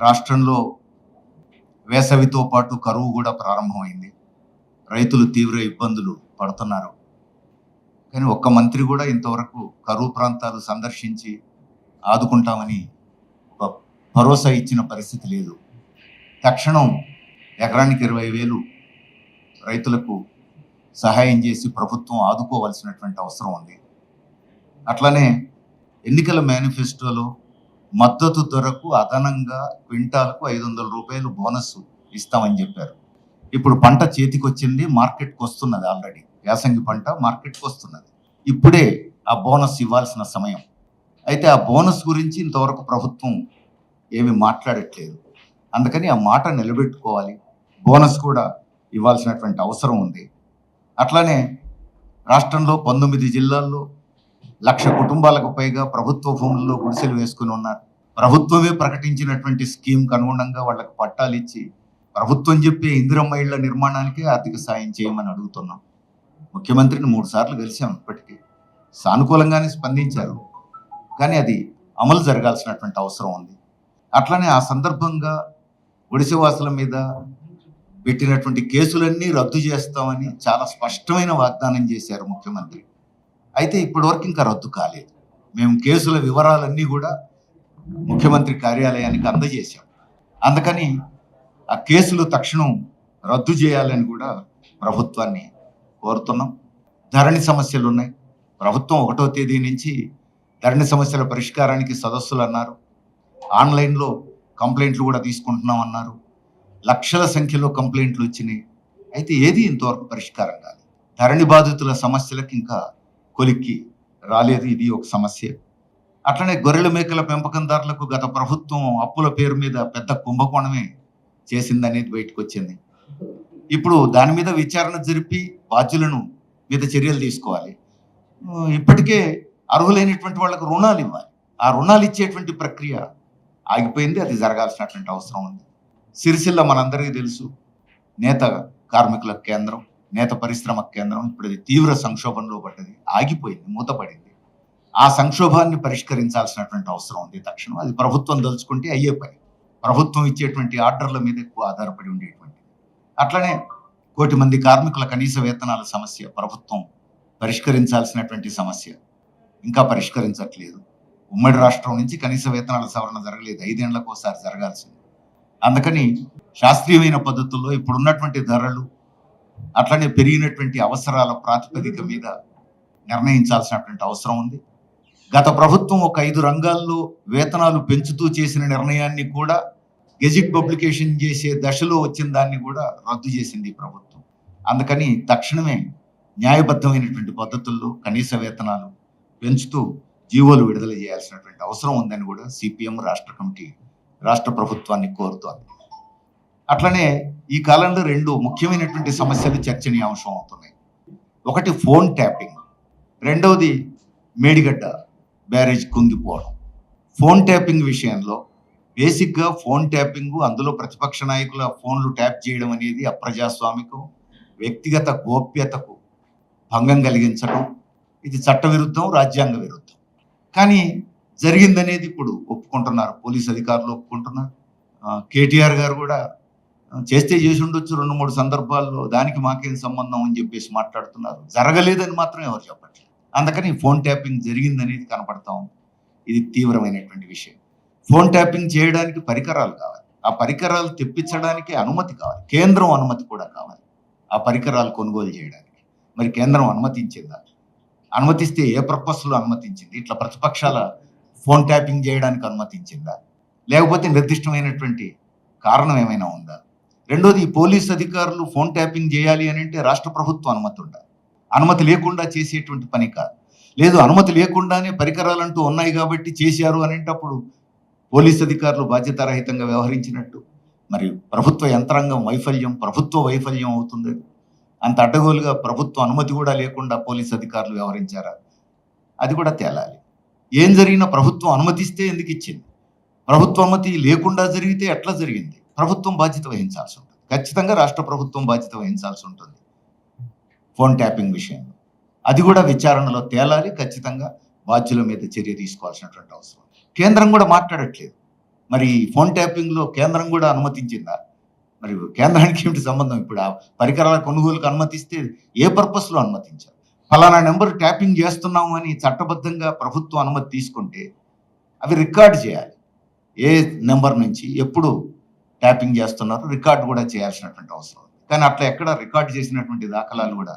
రాష్ట్రంలో వేసవితో పాటు కరువు కూడా ప్రారంభమైంది. రైతులు తీవ్ర ఇబ్బందులు పడుతున్నారు. కానీ ఒక్క మంత్రి కూడా ఇంతవరకు కరువు ప్రాంతాలు సందర్శించి ఆదుకుంటామని ఒక భరోసా ఇచ్చిన పరిస్థితి లేదు. తక్షణం ఎకరానికి ఇరవై వేలు రైతులకు సహాయం చేసి ప్రభుత్వం ఆదుకోవాల్సినటువంటి అవసరం ఉంది. అట్లనే ఎన్నికల మేనిఫెస్టోలో మద్దతు ధరకు అదనంగా క్వింటాలకు ఐదు వందల రూపాయలు బోనస్ ఇస్తామని చెప్పారు. ఇప్పుడు పంట చేతికి వచ్చింది మార్కెట్కి వస్తున్నది ఆల్రెడీ. యాసంగి పంట మార్కెట్కి వస్తున్నది. ఇప్పుడే ఆ బోనస్ ఇవ్వాల్సిన సమయం. అయితే ఆ బోనస్ గురించి ఇంతవరకు ప్రభుత్వం ఏమి మాట్లాడట్లేదు. అందుకని ఆ మాట నిలబెట్టుకోవాలి. బోనస్ కూడా ఇవ్వాల్సినటువంటి అవసరం ఉంది. అట్లానే రాష్ట్రంలో పంతొమ్మిది జిల్లాల్లో లక్ష కుటుంబాలకు పైగా ప్రభుత్వ భూముల్లో గుడిసెలు వేసుకుని ఉన్నారు. ప్రభుత్వమే ప్రకటించినటువంటి స్కీమ్కి అనుగుణంగా వాళ్ళకి పట్టాలు ఇచ్చి ప్రభుత్వం చెప్పే ఇందిరమ్మ ఇళ్ళ నిర్మాణానికి ఆర్థిక సాయం చేయమని అడుగుతున్నాం. ముఖ్యమంత్రిని మూడు సార్లు కలిసాం ఇప్పటికీ. సానుకూలంగానే స్పందించారు. కానీ అది అమలు జరగాల్సినటువంటి అవసరం ఉంది. అట్లనే ఆ సందర్భంగా గుడిసెవాసుల మీద పెట్టినటువంటి కేసులన్నీ రద్దు చేస్తామని చాలా స్పష్టమైన వాగ్దానం చేశారు ముఖ్యమంత్రి. అయితే ఇప్పటివరకు ఇంకా రద్దు కాలేదు. మేము కేసుల వివరాలన్నీ కూడా ముఖ్యమంత్రి కార్యాలయానికి అందజేశాం. అందుకని ఆ కేసులు తక్షణం రద్దు చేయాలని కూడా ప్రభుత్వాన్ని కోరుతున్నాం. ధరణి సమస్యలు ఉన్నాయి ప్రభుత్వం ఒకటో తేదీ నుంచి ధరణి సమస్యల పరిష్కారానికి సదస్సులు అన్నారు. ఆన్లైన్లో కంప్లైంట్లు కూడా తీసుకుంటున్నాం అన్నారు. లక్షల సంఖ్యలో కంప్లైంట్లు వచ్చినాయి. అయితే ఏది ఇంతవరకు పరిష్కారం కాదు ధరణి బాధితుల సమస్యలకు ఇంకా కొలిక్కి రాలేదు. ఇది ఒక సమస్య. అట్లనే గొర్రెల మేకల పెంపకందారులకు గత ప్రభుత్వం అప్పుల పేరు మీద పెద్ద కుంభకోణమే చేసిందనేది బయటకు వచ్చింది ఇప్పుడు దాని మీద విచారణ జరిపి బాధ్యులను మీద చర్యలు తీసుకోవాలి. ఇప్పటికే అర్హులైనటువంటి వాళ్ళకు రుణాలు ఇవ్వాలి. ఆ రుణాలు ఇచ్చేటువంటి ప్రక్రియ ఆగిపోయింది. అది జరగాల్సినటువంటి అవసరం ఉంది. సిరిసిల్ల మనందరికీ తెలుసు. నేత కార్మికుల కేంద్రం. నేత పరిశ్రమ కేంద్రం ఇప్పుడు అది తీవ్ర సంక్షోభంలో పడ్డది ఆగిపోయింది మూతపడింది. ఆ సంక్షోభాన్ని పరిష్కరించాల్సినటువంటి అవసరం ఉంది. తక్షణం అది ప్రభుత్వం దలుచుకుంటే అయ్యే పని. ప్రభుత్వం ఇచ్చేటువంటి ఆర్డర్ల మీద ఎక్కువ ఆధారపడి ఉండేటువంటి అట్లనే కోటి మంది కార్మికుల కనీస వేతనాల సమస్య ప్రభుత్వం పరిష్కరించాల్సినటువంటి సమస్య. ఇంకా పరిష్కరించట్లేదు. ఉమ్మడి రాష్ట్రం నుంచి కనీస వేతనాల సవరణ జరగలేదు. ఐదేళ్ళకు ఒకసారి జరగాల్సింది. అందుకని శాస్త్రీయమైన పద్ధతుల్లో ఇప్పుడున్నటువంటి ధరలు అట్లనే పెరిగినటువంటి అవసరాల ప్రాతిపదిక మీద నిర్ణయించాల్సినటువంటి అవసరం ఉంది. గత ప్రభుత్వం ఒక ఐదు రంగాల్లో వేతనాలు పెంచుతూ చేసిన నిర్ణయాన్ని కూడా గెజిట్ పబ్లికేషన్ చేసే దశలో వచ్చిన దాన్ని కూడా రద్దు చేసింది ఈ ప్రభుత్వం. అందుకని తక్షణమే న్యాయబద్ధమైనటువంటి పద్ధతుల్లో కనీస వేతనాలు పెంచుతూ జీవోలు విడుదల చేయాల్సినటువంటి అవసరం ఉందని కూడా సిపిఎం రాష్ట్ర కమిటీ రాష్ట్ర ప్రభుత్వాన్ని కోరుతోంది. అట్లనే ఈ కాలంలో రెండు ముఖ్యమైనటువంటి సమస్యలు చర్చనీయాంశం అవుతున్నాయి. ఒకటి ఫోన్ ట్యాపింగ్ రెండవది మేడిగడ్డ బ్యారేజ్ కుంగిపోవడం. ఫోన్ ట్యాపింగ్ విషయంలో బేసిక్గా ఫోన్ ట్యాపింగ్ అందులో ప్రతిపక్ష నాయకుల ఫోన్లు ట్యాప్ చేయడం అనేది అప్రజాస్వామికం వ్యక్తిగత గోప్యతకు భంగం కలిగించడం ఇది చట్టవిరుద్ధం రాజ్యాంగ విరుద్ధం. కానీ జరిగిందనేది ఇప్పుడు ఒప్పుకుంటున్నారు పోలీస్ అధికారులు ఒప్పుకుంటున్నారు. కేటీఆర్ గారు కూడా చేస్తే చేసి ఉండొచ్చు రెండు మూడు సందర్భాల్లో దానికి మాకేం సంబంధం అని చెప్పేసి మాట్లాడుతున్నారు. జరగలేదని మాత్రం ఎవరు చెప్పట్లేదు. అందుకని ఫోన్ ట్యాపింగ్ జరిగిందనేది కనపడతా ఉంది. ఇది తీవ్రమైనటువంటి విషయం. ఫోన్ ట్యాపింగ్ చేయడానికి పరికరాలు కావాలి. ఆ పరికరాలు తెప్పించడానికి అనుమతి కావాలి. కేంద్రం అనుమతి కూడా కావాలి. ఆ పరికరాలు కొనుగోలు చేయడానికి. మరి కేంద్రం అనుమతించిందా? అనుమతిస్తే ఏ పర్పస్లో అనుమతించింది? ఇట్లా ప్రతిపక్షాల ఫోన్ ట్యాపింగ్ చేయడానికి అనుమతించిందా? లేకపోతే నిర్దిష్టమైనటువంటి కారణం ఏమైనా ఉందా? రెండోది పోలీస్ అధికారులు ఫోన్ ట్యాపింగ్ చేయాలి అని అంటే రాష్ట్ర ప్రభుత్వం అనుమతి ఉండాలి. అనుమతి లేకుండా చేసేటువంటి పని కాదు. లేదు అనుమతి లేకుండానే పరికరాలంటూ ఉన్నాయి కాబట్టి చేశారు అనేటప్పుడు పోలీస్ అధికారులు బాధ్యతారహితంగా వ్యవహరించినట్టు మరి ప్రభుత్వ యంత్రాంగం వైఫల్యం ప్రభుత్వ వైఫల్యం అవుతుంది. అంత అడ్డగోలుగా ప్రభుత్వ అనుమతి కూడా లేకుండా పోలీస్ అధికారులు వ్యవహరించారా? అది కూడా తేలాలి. ఏం జరిగినా ప్రభుత్వం అనుమతిస్తే ఎందుకు ఇచ్చింది? ప్రభుత్వ అనుమతి లేకుండా జరిగితే ఎట్లా జరిగింది? ప్రభుత్వం బాధ్యత వహించాల్సి ఉంటుంది. ఖచ్చితంగా రాష్ట్ర ప్రభుత్వం బాధ్యత వహించాల్సి ఉంటుంది. ఫోన్ ట్యాపింగ్ విషయంలో. అది కూడా విచారణలో తేలాలి ఖచ్చితంగా బాధ్యుల మీద చర్య తీసుకోవాల్సినటువంటి అవసరం. కేంద్రం కూడా మాట్లాడట్లేదు. మరి ఫోన్ ట్యాపింగ్లో కేంద్రం కూడా అనుమతించిందా? మరి కేంద్రానికి ఏమిటి సంబంధం? ఇప్పుడు ఆ పరికరాల కొనుగోలుకు అనుమతిస్తే ఏ పర్పస్లో అనుమతించారు? ఫలానా నెంబర్ ట్యాపింగ్ చేస్తున్నాము అని చట్టబద్ధంగా ప్రభుత్వం అనుమతి తీసుకుంటే అవి రికార్డ్ చేయాలి. ఏ నెంబర్ నుంచి ఎప్పుడు ట్యాపింగ్ చేస్తున్నారు రికార్డ్ కూడా చేయాల్సినటువంటి అవసరం ఉంది. కానీ అట్లా ఎక్కడ రికార్డ్ చేసినటువంటి దాఖలాలు కూడా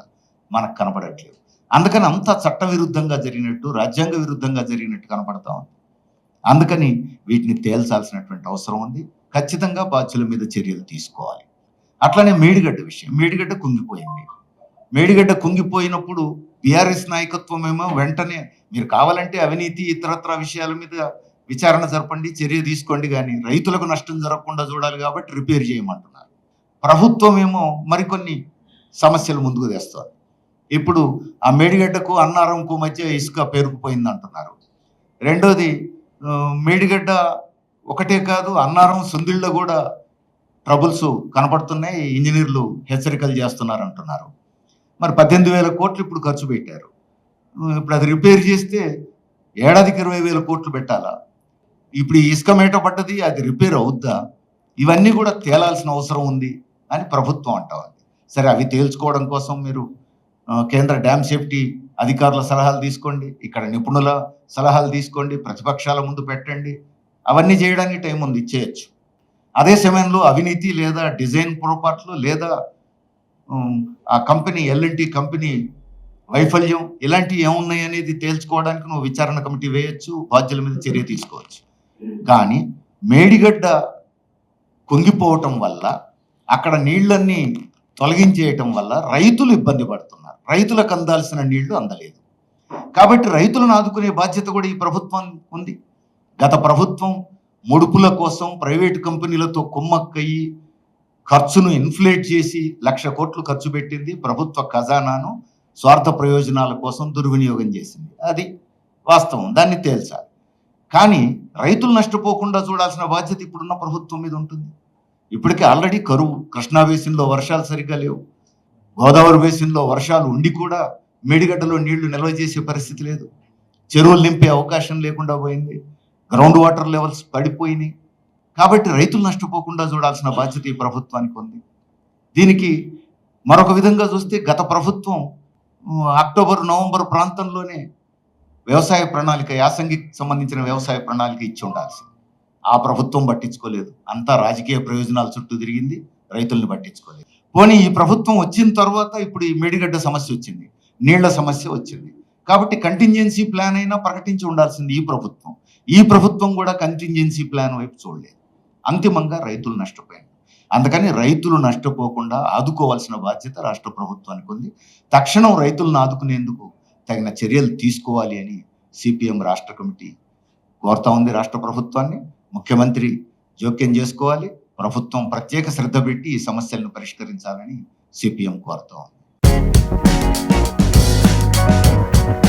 మనకు కనపడట్లేదు. అందుకని అంత చట్ట విరుద్ధంగా జరిగినట్టు రాజ్యాంగ విరుద్ధంగా జరిగినట్టు కనపడతా ఉంది. అందుకని వీటిని తేల్చాల్సినటువంటి అవసరం ఉంది. ఖచ్చితంగా బాధ్యుల మీద చర్యలు తీసుకోవాలి. అట్లనే మేడిగడ్డ విషయం. మేడిగడ్డ కుంగిపోయింది. మేడిగడ్డ కుంగిపోయినప్పుడు బీఆర్ఎస్ నాయకత్వం ఏమో వెంటనే మీరు కావాలంటే అవినీతి ఇతరత్ర విషయాల మీద విచారణ జరపండి చర్య తీసుకోండి కానీ రైతులకు నష్టం జరగకుండా చూడాలి కాబట్టి రిపేర్ చేయమంటున్నారు. ప్రభుత్వం ఏమో మరికొన్ని సమస్యలు ముందుకు తెస్తారు ఇప్పుడు ఆ మేడిగడ్డకు అన్నారంకు మధ్య ఇసుక పేరుకుపోయింది అంటున్నారు రెండోది మేడిగడ్డ ఒకటే కాదు అన్నారం సుందిళ్ళ కూడా ట్రబుల్స్ కనపడుతున్నాయి ఇంజనీర్లు హెచ్చరికలు చేస్తున్నారు అంటున్నారు మరి పద్దెనిమిది వేల కోట్లు ఇప్పుడు ఖర్చు పెట్టారు. ఇప్పుడు అది రిపేర్ చేస్తే ఏడాదికి ఇరవై వేల కోట్లు పెట్టాలా? ఇప్పుడు ఈ ఇసుక మేట పడ్డది అది రిపేర్ అవుద్దా? ఇవన్నీ కూడా తేలాల్సిన అవసరం ఉంది అని ప్రభుత్వం అంటా ఉంది. సరే అవి తేల్చుకోవడం కోసం మీరు కేంద్ర డ్యామ్ సేఫ్టీ అధికారుల సలహాలు తీసుకోండి ఇక్కడ నిపుణుల సలహాలు తీసుకోండి ప్రతిపక్షాల ముందు పెట్టండి. అవన్నీ చేయడానికి టైం ఉంది ఇచ్చేయచ్చు. అదే సమయంలో అవినీతి లేదా డిజైన్ పొరపాట్లు లేదా ఆ కంపెనీ ఎల్ఎన్టీ కంపెనీ వైఫల్యం ఇలాంటివి ఏమున్నాయి అనేది తేల్చుకోవడానికి నువ్వు విచారణ కమిటీ వేయచ్చు బాధ్యుల మీద చర్య తీసుకోవచ్చు. కానీ మేడిగడ్డ కుంగిపోవటం వల్ల అక్కడ నీళ్ళన్నీ తొలగించేయటం వల్ల రైతులు ఇబ్బంది పడుతున్నారు. రైతులకు అందాల్సిన నీళ్ళు అందలేదు. కాబట్టి రైతులను ఆదుకునే బాధ్యత కూడా ఈ ప్రభుత్వం ఉంది. గత ప్రభుత్వం ముడుపుల కోసం ప్రైవేటు కంపెనీలతో కుమ్మక్కయ్యి ఖర్చును ఇన్ఫ్లేట్ చేసి లక్ష కోట్లు ఖర్చు పెట్టింది ప్రభుత్వ ఖజానాను స్వార్థ ప్రయోజనాల కోసం దుర్వినియోగం చేసింది. అది వాస్తవం. దాన్ని తేల్చాలి. కానీ రైతులు నష్టపోకుండా చూడాల్సిన బాధ్యత ఇప్పుడున్న ప్రభుత్వం మీద ఉంటుంది. ఇప్పటికే ఆల్రెడీ కరువు కృష్ణా బేసిన్లో వర్షాలు సరిగ్గా లేవు. గోదావరి బేసిన్లో వర్షాలు ఉండి కూడా మేడిగడ్డలో నీళ్ళు నిల్వ చేసే పరిస్థితి లేదు. చెరువులు నింపే అవకాశం లేకుండా పోయింది. గ్రౌండ్ వాటర్ లెవెల్స్ పడిపోయినాయి. కాబట్టి రైతులు నష్టపోకుండా చూడాల్సిన బాధ్యత ఈ ప్రభుత్వానికి ఉంది. దీనికి మరొక విధంగా చూస్తే గత ప్రభుత్వం అక్టోబర్ నవంబర్ ప్రాంతంలోనే వ్యవసాయ ప్రణాళిక యాసంగికి సంబంధించిన వ్యవసాయ ప్రణాళిక ఇచ్చి ఉండాల్సింది. ఆ ప్రభుత్వం పట్టించుకోలేదు. అంతా రాజకీయ ప్రయోజనాల చుట్టూ తిరిగింది రైతుల్ని పట్టించుకోలేదు. పోనీ ఈ ప్రభుత్వం వచ్చిన తర్వాత ఇప్పుడు ఈ మేడిగడ్డ సమస్య వచ్చింది నీళ్ళ సమస్య వచ్చింది. కాబట్టి కంటింజెన్సీ ప్లాన్ అయినా ప్రకటించి ఉండాల్సింది ఈ ప్రభుత్వం. ఈ ప్రభుత్వం కూడా కంటింజెన్సీ ప్లాన్ వైపు చూడలేదు. అంతిమంగా రైతులు నష్టపోయారు. అందుకని రైతులు నష్టపోకుండా ఆదుకోవాల్సిన బాధ్యత రాష్ట్ర ప్రభుత్వానికి ఉంది. తక్షణం రైతులను ఆదుకునేందుకు తగిన చర్యలు తీసుకోవాలి అని సిపిఎం రాష్ట్ర కమిటీ కోరుతా ఉంది రాష్ట్ర ప్రభుత్వాన్ని. ముఖ్యమంత్రి జోక్యం చేసుకోవాలి. ప్రభుత్వం ప్రత్యేక శ్రద్ధ పెట్టి ఈ సమస్యలను పరిష్కరించాలని సిపిఎం కోరుతా ఉంది.